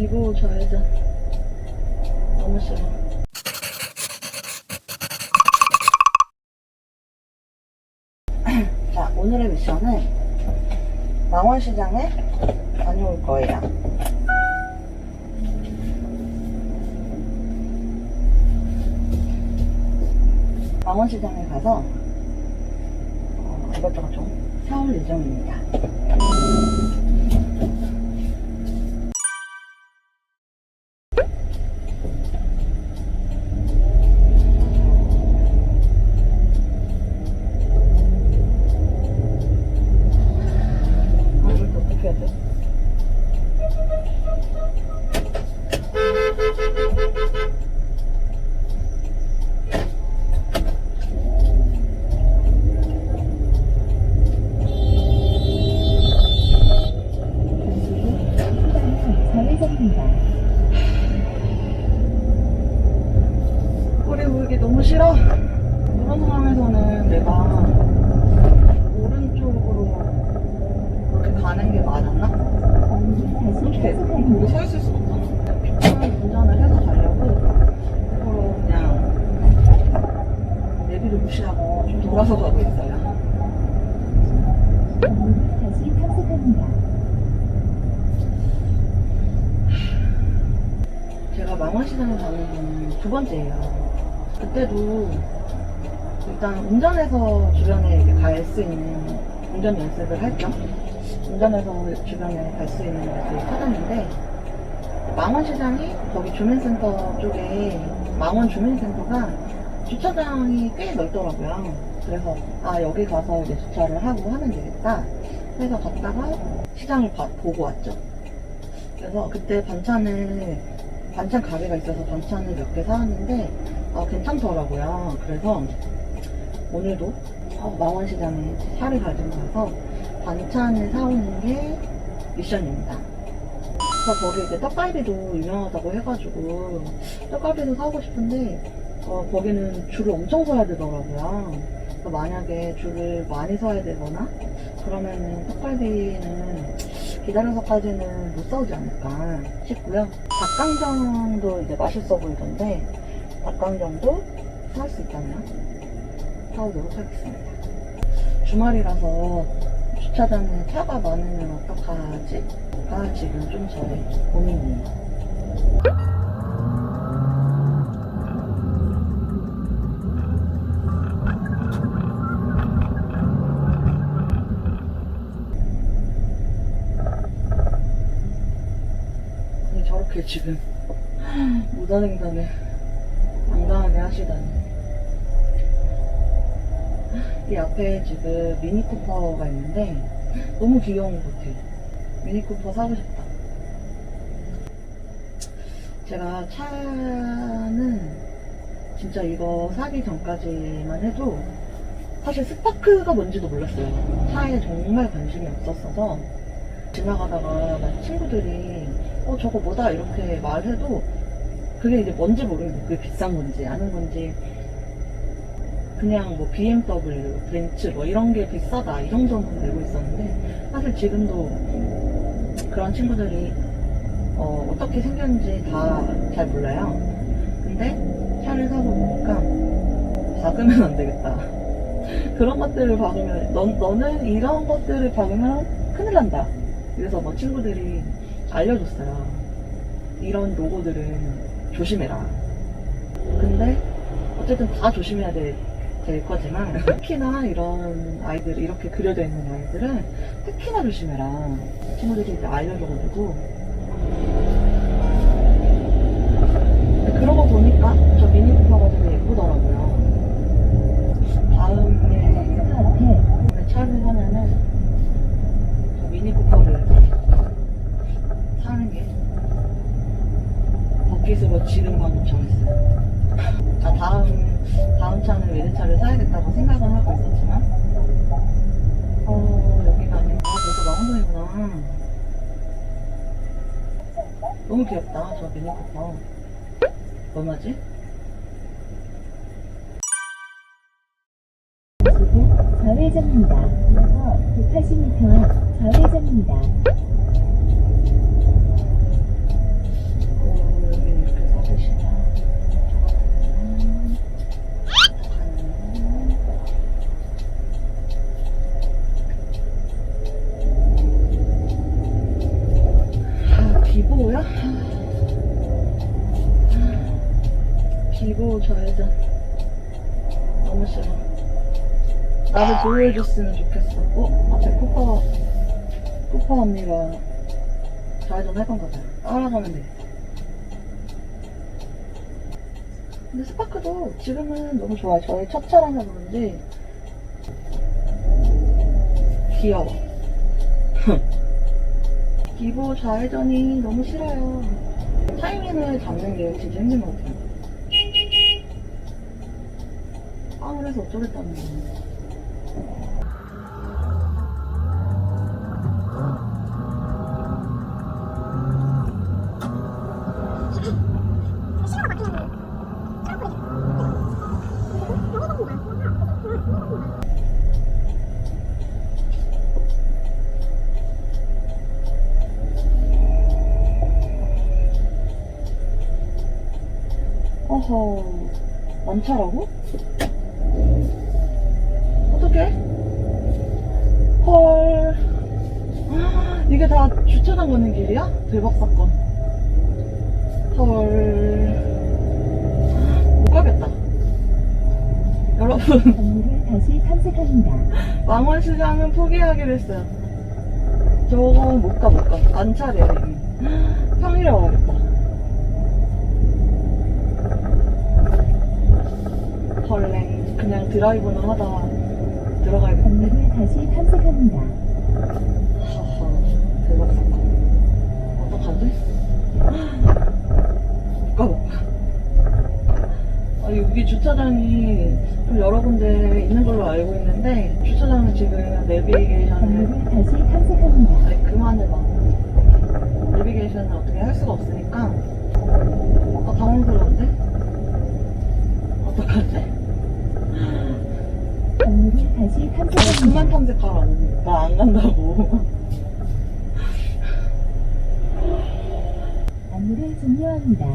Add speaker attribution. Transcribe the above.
Speaker 1: 기부 좌회전. 너무 싫어. 자, 오늘의 미션은 망원시장에 다녀올 거예요. 망원시장에 가서 어, 이것저것 좀 사올 예정입니다.
Speaker 2: 좌회전입니다.
Speaker 1: 꼬리 물기 너무 싫어. 이런 상황에서는 내가 오른쪽으로 그렇게 가는 게 맞았나? 어떻게 거기
Speaker 2: 좌회전입니다.
Speaker 1: 서 있을 수가 없잖아. 그냥 운전을 해서 가려고 일부러 그냥 내비를 무시하고 좀 돌아서 가고 있어요.
Speaker 2: 다시 탐색합니다.
Speaker 1: 제가 망원시장에 가는 건두 번째예요. 그때도 일단 운전해서 주변에 이렇게 갈 수 있는 운전 연습을 할 겸 운전해서 주변에 갈 수 있는 곳을 찾았는데 망원시장이 거기 주민센터 쪽에 망원 주민센터가 주차장이 꽤 넓더라고요. 그래서 아 여기 가서 이제 주차를 하고 하면 되겠다 해서 갔다가 시장을 봐- 보고 왔죠. 그래서 그때 반찬을 반찬 가게가 있어서 반찬을 몇 개 사왔는데 아, 괜찮더라고요. 그래서 오늘도 어, 망원시장에 차를 가지고 가서 반찬을 사오는 게 미션입니다. 그래서 거기 이제 떡갈비도 유명하다고 해가지고 떡갈비도 사고 싶은데 어, 거기는 줄을 엄청 서야 되더라고요. 만약에 줄을 많이 서야 되거나 그러면은 떡갈비는 기다려서까지는 못 사오지 않을까 싶고요. 닭강정도 이제 맛있어 보이던데 닭강정도 사올 수 있다면 사오도록 하겠습니다. 주말이라서 주차장에 차가 많으면 어떡하지? 가 지금 좀 저의 고민이에요. 지금 무단횡단을 당당하게 하시다니. 이 앞에 지금 미니쿠퍼가 있는데 너무 귀여운 것 같아요. 미니쿠퍼 사고 싶다. 제가 차는 진짜 이거 사기 전까지만 해도 사실 스파크가 뭔지도 몰랐어요. 차에 정말 관심이 없었어서 지나가다가 막 친구들이 어 저거 뭐다 이렇게 말해도 그게 이제 뭔지 모르겠는데 그게 비싼 건지 아닌 건지 그냥 뭐 BMW, 벤츠 뭐 이런 게 비싸다 이 정도는 알고 있었는데 사실 지금도 그런 친구들이 어, 어떻게 생겼는지 다 잘 몰라요. 근데 차를 사고 보니까 박으면 안 되겠다. 그런 것들을 박으면 너, 너는 이런 것들을 박으면 큰일 난다. 그래서 뭐 친구들이 알려줬어요. 이런 로고들은 조심해라. 근데 어쨌든 다 조심해야 될, 될 거지만 특히나 이런 아이들 이렇게 그려져 있는 아이들은 특히나 조심해라. 친구들이 이제 알려줘가지고 거 보니까 저 미니 쿠퍼가 되게 예쁘더라고요. 다음에
Speaker 2: 차 앞에
Speaker 1: 다음에 차를 사면은 저 미니쿠퍼를 사는 게 지금 방금 정했어요. 아, 다음 다음 차는 외제차를 사야겠다고 생각은 하고 있었지만 어 여기가 아니고 아 벌써 망원동이구나. 너무 귀엽다 저 미니쿠퍼. 얼마지?
Speaker 2: 지금 좌회전입니다. 이어서 180m 좌회전입니다.
Speaker 1: 좌회전. 너무 싫어. 나를 보호해줬으면 좋겠어. 어? 앞에 코파, 코파 언니가 좌회전 할 건가 봐요. 따라가면 돼. 근데 스파크도 지금은 너무 좋아요. 저의 첫 차라서 그런지 귀여워. 기보 좌회전이 너무 싫어요. 타이밍을 잡는 게 진짜 힘든 것 같아요. 빵을 해서 어쩌겠다는 거예요. 어허, 만차라고? 이게 다 주차장 가는 길이야? 대박 사건. 헐. 못 가겠다. 여러분,
Speaker 2: 건물을 다시 탐색합니다.
Speaker 1: 망원시장은 포기하기로 했어요. 저거 못 가, 못 가. 안차래요, 이게. 평일에 와야겠다. 헐랭. 그냥 드라이브나 하다 들어가야겠네.
Speaker 2: 건물을 다시 탐색합니다.
Speaker 1: 하하, 대박 사건. 어떡하지? 못 가, 못 가. 아, 여기 주차장이 좀 여러 군데 있는 걸로 알고 있는데, 주차장은 지금
Speaker 2: 내비게이션을, 다시 탐색합니다.
Speaker 1: 아니, 그만해봐. 내비게이션을 어떻게 할 수가 없으니까, 아, 당황스러운데? 어떡하지?
Speaker 2: 건물을 다시
Speaker 1: 그만
Speaker 2: 탐색합니다.
Speaker 1: 탐색하라. 나안 간다고.
Speaker 2: 안내를 종료합니다.